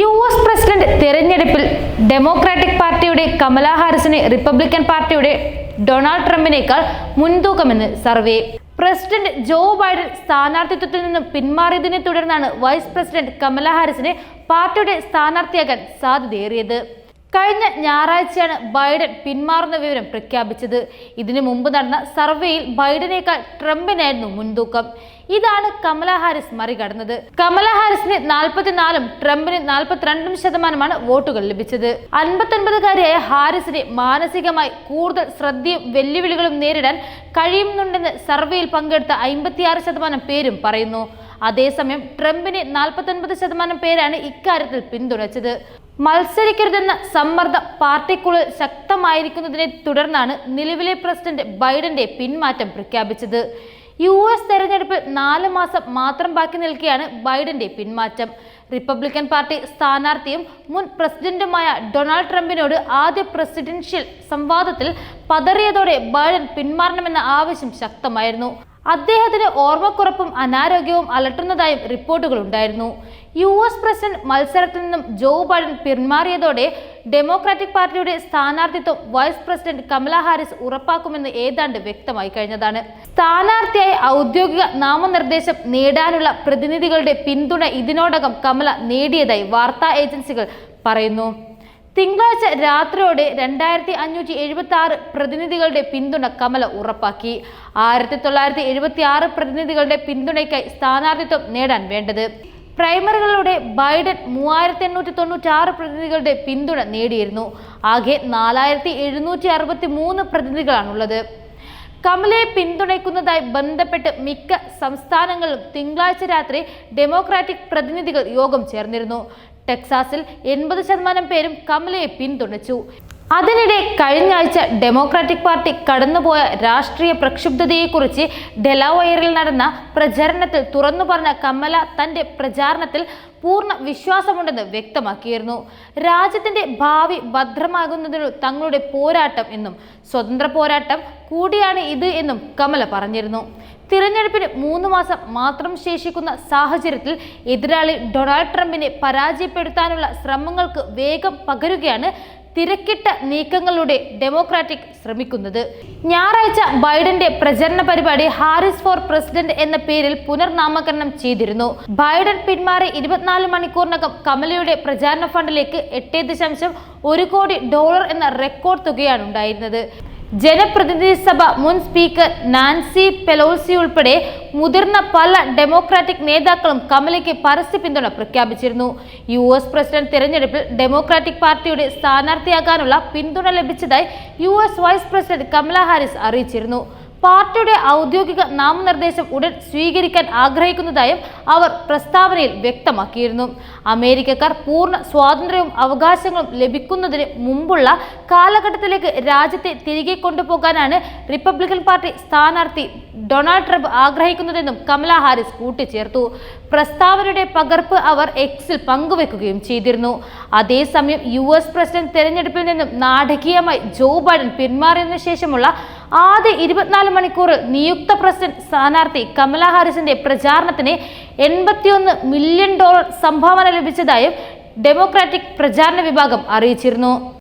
U S president തെരഞ്ഞെടുപ്പിൽ Democratic പാർട്ടിയുടെ കമലാ ഹാരിസിന് റിപ്പബ്ലിക്കൻ പാർട്ടിയുടെ ഡൊണാൾഡ് ട്രംപിനേക്കാൾ മുൻതൂക്കമെന്ന് സർവേ. പ്രസിഡന്റ് ജോ ബൈഡൻ സ്ഥാനാർത്ഥിത്വത്തിൽ നിന്നും പിന്മാറിയതിനെ തുടർന്നാണ് വൈസ് പ്രസിഡന്റ് കമലാ ഹാരിസിനെ പാർട്ടിയുടെ സ്ഥാനാർത്ഥിയാകാൻ സാധ്യതയേറിയത്. കഴിഞ്ഞ ഞായറാഴ്ചയാണ് ബൈഡൻ പിന്മാറുന്ന വിവരം പ്രഖ്യാപിച്ചത്. ഇതിനു മുമ്പ് നടന്ന സർവേയിൽ ബൈഡനേക്കാൾ ട്രംപിനായിരുന്നു മുൻതൂക്കം. ഇതാണ് കമല ഹാരിസ് മറികടന്നത്. കമല ഹാരിസിന് നാൽപ്പത്തിനാലും ട്രംപിന് നാൽപ്പത്തിരണ്ടും ശതമാനമാണ് വോട്ടുകൾ ലഭിച്ചത്. അൻപത്തൊൻപതുകാരിയായ ഹാരിസിന് മാനസികമായി കൂടുതൽ ശ്രദ്ധയും വെല്ലുവിളികളും നേരിടാൻ കഴിയുന്നുണ്ടെന്ന് സർവേയിൽ പങ്കെടുത്ത അമ്പത്തിയാറ് ശതമാനം പേരും പറയുന്നു. അതേസമയം ട്രംപിനെ നാൽപ്പത്തൊൻപത് ശതമാനം പേരാണ് ഇക്കാര്യത്തിൽ പിന്തുണച്ചത്. മത്സരിക്കരുതെന്ന സമ്മർദ്ദം പാർട്ടിക്കുള്ളിൽ ശക്തമായിരിക്കുന്നതിനെ തുടർന്നാണ് നിലവിലെ പ്രസിഡന്റ് ബൈഡന്റെ പിന്മാറ്റം പ്രഖ്യാപിച്ചത്. യു എസ് തെരഞ്ഞെടുപ്പിൽ നാല് മാസം മാത്രം ബാക്കി നിൽക്കെയാണ് ബൈഡന്റെ പിന്മാറ്റം. റിപ്പബ്ലിക്കൻ പാർട്ടി സ്ഥാനാർത്ഥിയും മുൻ പ്രസിഡന്റുമായ ഡൊണാൾഡ് ട്രംപിനോട് ആദ്യ പ്രസിഡൻഷ്യൽ സംവാദത്തിൽ പതറിയതോടെ ബൈഡൻ പിന്മാറണമെന്ന ആവശ്യം ശക്തമായിരുന്നു. അദ്ദേഹത്തിന് ഓർമ്മക്കുറപ്പും അനാരോഗ്യവും അലട്ടുന്നതായും റിപ്പോർട്ടുകൾ ഉണ്ടായിരുന്നു യു എസ് പ്രസിഡന്റ് മത്സരത്തിൽ നിന്നും ജോ ബൈഡൻ പിന്മാറിയതോടെ ഡെമോക്രാറ്റിക് പാർട്ടിയുടെ സ്ഥാനാർത്ഥിത്വം വൈസ് പ്രസിഡന്റ് കമല ഹാരിസ് ഉറപ്പാക്കുമെന്ന് ഏതാണ്ട് വ്യക്തമായി കഴിഞ്ഞതാണ്. സ്ഥാനാർത്ഥിയായി ഔദ്യോഗിക നാമനിർദ്ദേശം നേടാനുള്ള പ്രതിനിധികളുടെ പിന്തുണ ഇതിനോടകം കമല നേടിയതായി വാർത്താ ഏജൻസികൾ പറയുന്നു. തിങ്കളാഴ്ച രാത്രിയോടെ രണ്ടായിരത്തി അഞ്ഞൂറ്റി എഴുപത്തി ആറ് പ്രതിനിധികളുടെ പിന്തുണ കമല ഉറപ്പാക്കി. ആയിരത്തി തൊള്ളായിരത്തി എഴുപത്തി ആറ് പ്രതിനിധികളുടെ പിന്തുണയ്ക്കായി സ്ഥാനാർത്ഥിത്വം നേടാൻ വേണ്ടത് പ്രൈമറികളിലൂടെ ബൈഡൻ മൂവായിരത്തി എണ്ണൂറ്റി തൊണ്ണൂറ്റി ആറ് പ്രതിനിധികളുടെ പിന്തുണ നേടിയിരുന്നു. ആകെ നാലായിരത്തി എഴുന്നൂറ്റി അറുപത്തി മൂന്ന് പ്രതിനിധികളാണുള്ളത്. കമലയെ പിന്തുണയ്ക്കുന്നതായി ബന്ധപ്പെട്ട് മിക്ക സംസ്ഥാനങ്ങളിലും തിങ്കളാഴ്ച രാത്രി ഡെമോക്രാറ്റിക് പ്രതിനിധികൾ യോഗം ചേർന്നിരുന്നു. ടെക്സാസിൽ എൺപത് ശതമാനം പേരും കമലയെ പിന്തുണച്ചു. അതിനിടെ കഴിഞ്ഞ ആഴ്ച ഡെമോക്രാറ്റിക് പാർട്ടി കടന്നുപോയ രാഷ്ട്രീയ പ്രക്ഷുബ്ധതയെക്കുറിച്ച് ഡെലാവയറിൽ നടന്ന പ്രചരണത്തിൽ തുറന്നു പറഞ്ഞ കമല തന്റെ പ്രചാരണത്തിൽ പൂർണ വിശ്വാസമുണ്ടെന്ന് വ്യക്തമാക്കിയിരുന്നു. രാജ്യത്തിന്റെ ഭാവി ഭദ്രമാകുന്നതിനു തങ്ങളുടെ പോരാട്ടം എന്നും സ്വതന്ത്ര പോരാട്ടം കൂടിയാണ് ഇത് എന്നും കമല പറഞ്ഞിരുന്നു. തിരഞ്ഞെടുപ്പിന് മൂന്ന് മാസം മാത്രം ശേഷിക്കുന്ന സാഹചര്യത്തിൽ എതിരാളി ഡൊണാൾഡ് ട്രംപിനെ പരാജയപ്പെടുത്താനുള്ള ശ്രമങ്ങൾക്ക് വേഗം പകരുകയാണ് തിരക്കിട്ട നീക്കങ്ങളുടെ ഡെമോക്രാറ്റിക് ശ്രമിക്കുന്നത്. ഞായറാഴ്ച ബൈഡന്റെ പ്രചരണ പരിപാടി ഹാരിസ് ഫോർ പ്രസിഡന്റ് എന്ന പേരിൽ പുനർനാമകരണം ചെയ്തിരുന്നു. ബൈഡൻ പിന്മാറി ഇരുപത്തിനാല് മണിക്കൂറിനകം കമലയുടെ പ്രചാരണ ഫണ്ടിലേക്ക് എട്ട് ദശാംശം ഒരു കോടി ഡോളർ എന്ന റെക്കോർഡ് തുകയാണ് ഉണ്ടായിരുന്നത്. ജനപ്രതിനിധി സഭ മുൻ സ്പീക്കർ നാൻസി പെലോസി ഉൾപ്പെടെ മുതിർന്ന പല ഡെമോക്രാറ്റിക് നേതാക്കളും കമലയ്ക്ക് പരസ്യ പിന്തുണ പ്രഖ്യാപിച്ചിരുന്നു. യു എസ് പ്രസിഡന്റ് തിരഞ്ഞെടുപ്പിൽ ഡെമോക്രാറ്റിക് പാർട്ടിയുടെ സ്ഥാനാർത്ഥിയാകാനുള്ള പിന്തുണ ലഭിച്ചതായി U S vice president Kamala Harris അറിയിച്ചിരുന്നു. പാർട്ടിയുടെ ഔദ്യോഗിക നാമനിർദ്ദേശം ഉടൻ സ്വീകരിക്കാൻ ആഗ്രഹിക്കുന്നതായും അവർ പ്രസ്താവനയിൽ വ്യക്തമാക്കിയിരുന്നു. അമേരിക്കക്കാർ പൂർണ സ്വാതന്ത്ര്യവും അവകാശങ്ങളും ലഭിക്കുന്നതിന് മുമ്പുള്ള കാലഘട്ടത്തിലേക്ക് രാജ്യത്തെ തിരികെ കൊണ്ടുപോകാനാണ് റിപ്പബ്ലിക്കൻ പാർട്ടി സ്ഥാനാർത്ഥി ഡൊണാൾഡ് ട്രംപ് ആഗ്രഹിക്കുന്നതെന്നും കമല ഹാരിസ് കൂട്ടിച്ചേർത്തു. പ്രസ്താവനയുടെ പകർപ്പ് അവർ എക്സിൽ പങ്കുവെക്കുകയും ചെയ്തിരുന്നു. അതേസമയം യു എസ് പ്രസിഡന്റ് തെരഞ്ഞെടുപ്പിൽ നിന്നും നാടകീയമായി ജോ ബൈഡൻ പിന്മാറിയതിനു ശേഷമുള്ള ആദ്യ ഇരുപത്തിനാല് മണിക്കൂർ നിയുക്ത പ്രസിഡന്റ് സ്ഥാനാർത്ഥി കമല ഹാരിസിന്റെ പ്രചാരണത്തിന് എൺപത്തിയൊന്ന് മില്യൺ ഡോളർ സംഭാവന ലഭിച്ചതായും ഡെമോക്രാറ്റിക് പ്രചാരണ വിഭാഗം അറിയിച്ചിരുന്നു.